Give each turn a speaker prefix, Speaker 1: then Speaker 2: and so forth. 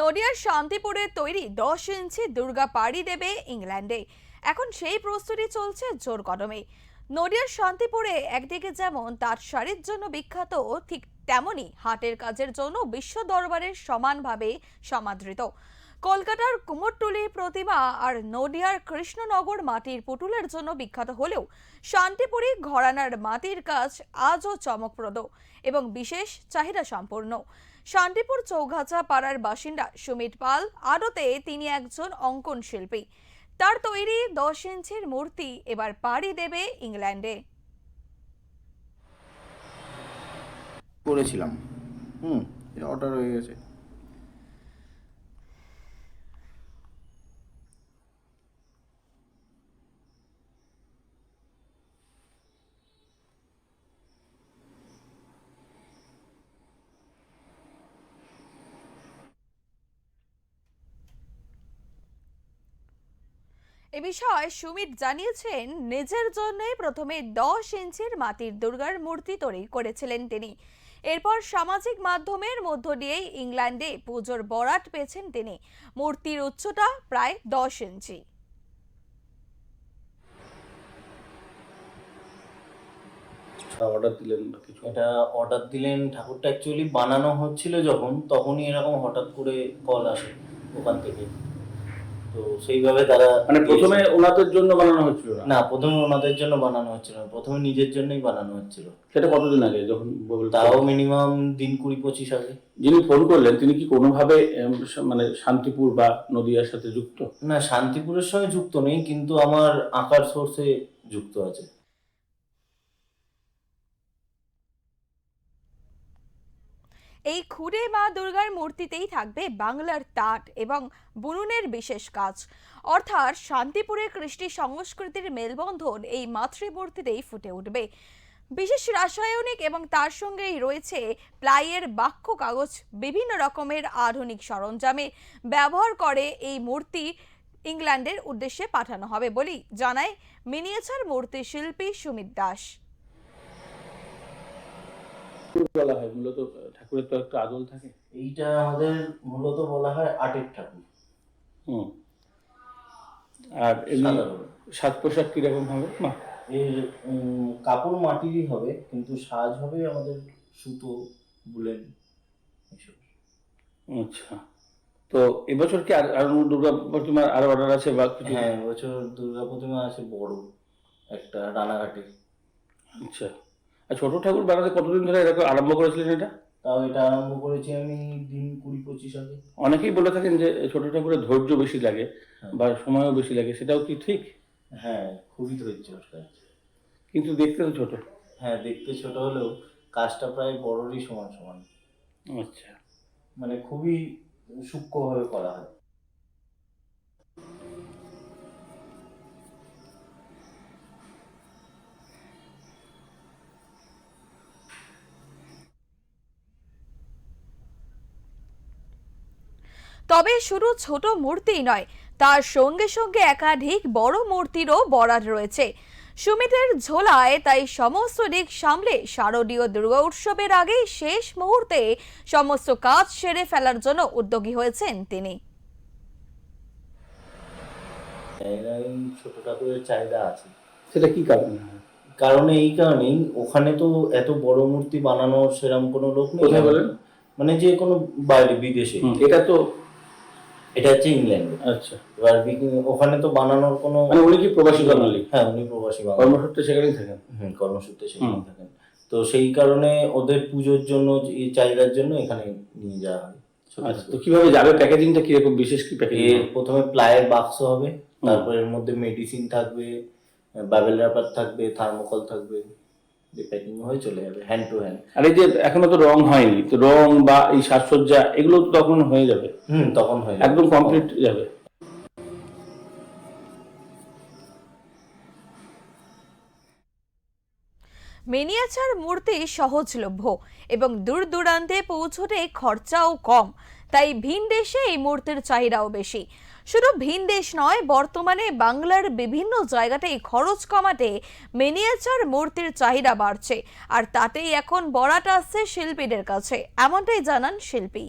Speaker 1: নদিয়ার শান্তিপুরে তৈরি দশ ইঞ্চি দুর্গা পাড়ি দেবে ইংল্যান্ডে। এখন সেই প্রস্তুতি চলছে জোর কদমে। নদিয়ার শান্তিপুরে একদিকে যেমন তার শাড়ির জন্য বিখ্যাত, ঠিক তেমনই হাটের কাজের জন্য বিশ্ব দরবারের সমানভাবে সমাদৃত। কলকাতার কুমোরটুলির প্রতিমা আর নদিয়ার কৃষ্ণনগর মাটির পুতুলের জন্য বিখ্যাত হলেও শান্তিপুরি ঘরানার মাটির কাজ আজও চমকপ্রদ এবং বিশেষ চাহিদা সম্পন্ন শান্তিপুর চৌঘাচা পাড়ার বাসিন্দা সুমিত পাল, আদতে তিনি একজন অঙ্কন শিল্পী। তার তৈরি দশ ইঞ্চির মূর্তি এবার পাড়ি দেবে ইংল্যান্ডে।
Speaker 2: করেছিলাম হুম অর্ডার হয়ে গেছে।
Speaker 1: এ বিষয়ে সুমিত জানিয়েছেন নিজের জন্যই প্রথমে দশ ইঞ্চির মাটির দুর্গার মূর্তি তৈরি করেছিলেন তিনি। এরপর সামাজিক মাধ্যমের মধ্য দিয়েই ইংল্যান্ডে পুজোর বরাত পেয়েছেন তিনি। মূর্তির উচ্চতা প্রায় দশ ইঞ্চি।
Speaker 3: অর্ডার দিলেন কিছু?
Speaker 4: এটা অর্ডার দিলেন ঠাকুরটা অ্যাকচুয়ালি বানানো হচ্ছিল যখন তখনই এরকম হঠাৎ করে কল আসে ওখান থেকে। তো সেইভাবে তারা
Speaker 3: মানে প্রথমে ওনাদের জন্য বানানো হচ্ছিল না?
Speaker 4: প্রথমে ওনাদের জন্য বানানো হচ্ছিল না। প্রথমে নিজের জন্যই বানানো হচ্ছিল।
Speaker 3: সেটা কতদিন আগে যখন
Speaker 4: তাও মিনিমাম দিন কুড়ি পঁচিশ আগে।
Speaker 3: যিনি ফোন করলেন তিনি কি কোনোভাবে মানে শান্তিপুর বা নদিয়ার সাথে যুক্ত?
Speaker 4: না শান্তিপুরের সঙ্গে যুক্ত নেই কিন্তু আমার আঁকার সোর্সে যুক্ত আছে।
Speaker 1: এই খুদে মা দুর্গার মূর্তিতেই থাকবে বাংলার তাট এবং বুননের বিশেষ কাজ। অর্থাৎ শান্তিপুরের কৃষ্টি সংস্কৃতির মেলবন্ধন এই মাতৃমূর্তিতেই ফুটে উঠবে। বিশেষ রাসায়নিক এবং তার সঙ্গেই রয়েছে প্লাইয়ের বাক্য কাগজ, বিভিন্ন রকমের আধুনিক সরঞ্জামে ব্যবহার করে এই মূর্তি ইংল্যান্ডের উদ্দেশ্যে পাঠানো হবে বলেই জানায় মিনিয়েচার মূর্তি শিল্পী সুমিত দাস।
Speaker 3: বলা হয় মূলত ঠাকুরের তো একটা আদল থাকে।
Speaker 4: এইটা আমাদের মূলত বলা হয় আটের ঠাকুর।
Speaker 3: হুম। আর এমনি। সাজ পোশাক কীরকম হবে?
Speaker 4: এর কাপড় মাটিরই হবে কিন্তু সাজ হবে আমাদের সুতো বুলেন এসব
Speaker 3: আচ্ছা। তো এবছর কি আর আর দুর্গা প্রতিমার আরও অর্ডার আছে বা কিছু?
Speaker 4: হ্যাঁ এবছর দুর্গা প্রতিমা আছে বড় একটা রানাঘাটে।
Speaker 3: আচ্ছা। আর ছোট ঠাকুর বানাতে কতদিন ধরে এরকম আরম্ভ করেছিলেন এটা
Speaker 4: তাও এটা আরম্ভ করেছি আমি দিন কুড়ি পঁচিশ আগে।
Speaker 3: অনেকেই বলে থাকেন যে ছোট ঠাকুরের ধৈর্য বেশি লাগে
Speaker 4: হ্যাঁ।
Speaker 3: বা সময়ও বেশি লাগে সেটাও কি ঠিক?
Speaker 4: হ্যাঁ খুবই ধৈর্য
Speaker 3: কিন্তু দেখতে তো ছোট।
Speaker 4: হ্যাঁ দেখতে ছোট হলেও কাজটা প্রায় বড়রই সমান সমান।
Speaker 3: আচ্ছা।
Speaker 4: মানে খুবই সূক্ষ্মভাবে করা হয়।
Speaker 1: তবে শুধু ছোট মূর্তিই নয় তার সঙ্গে সঙ্গে একাধিক বড় মূর্তিরও বরাদ রয়েছে। সুমিতের ঝোলায় তাই সমস্ত দিক সামলে শারদীয় দুর্গা উৎসবের আগেই শেষ মুহূর্তে সমস্ত কাজ সেরে ফেলার জন্য উদ্যোগী হয়েছেন তিনি।
Speaker 4: ছোট ঠাকুরের চাহিদা আছে।
Speaker 3: সেটা কি কারণে
Speaker 4: কারণ এই কারণেই ওখানে তো এত বড় মূর্তি বানানোর সেরকম কোনো লোক নেই। মানে যে কোনো বাইরে বিদেশে।
Speaker 3: এটা তো
Speaker 4: এটা হচ্ছে ইংল্যান্ডে।
Speaker 3: আচ্ছা।
Speaker 4: এবার ওখানে তো বানানোর কোনো
Speaker 3: মানে উনি কি প্রবাসী বাঙালি?
Speaker 4: হ্যাঁ উনি প্রবাসী বাঙালি।
Speaker 3: কর্মসূত্রে সেখানেই থাকেন?
Speaker 4: হুম কর্মসূত্রে সেখানে
Speaker 3: হুম।
Speaker 4: থাকেন। তো সেই কারণে ওদের পুজোর জন্য চাহিদার জন্য এখানে নিয়ে যাওয়া হয়।
Speaker 3: আচ্ছা তো কীভাবে যাবে? প্যাকেজিংটা কীরকম? বিশেষ কি প্যাকেজিং?
Speaker 4: প্রথমে প্লায়ের বাক্স হবে তারপর এর মধ্যে মেডিসিন থাকবে বাবেল র্যাপার থাকবে থার্মোকল থাকবে। প্যাকিং হয়ে চলে যাবে হ্যান্ড টু হ্যান্ড
Speaker 3: আর এই যে এখনও তো রং হয়নি তো রং বা এই সাজসজ্জা এগুলো তো তখন হয়ে যাবে।
Speaker 4: হুম তখন হয়ে যাবে।
Speaker 3: একদম কমপ্লিট যাবে।
Speaker 1: মিনিয়েচার মূর্তি সহজলভ্য এবং দূর দূরান্তে পৌঁছতে খরচাও কম তাই ভিন দেশে এই মূর্তির চাহিদাও বেশি। শুধু ভিন দেশ নয়, বর্তমানে বাংলার বিভিন্ন জায়গাতেই খরচ কমাতে মিনিয়েচার মূর্তির চাহিদা বাড়ছে। আর তাতেই এখন বরাত আসছে শিল্পীদের কাছে। এমনটাই জানান শিল্পী।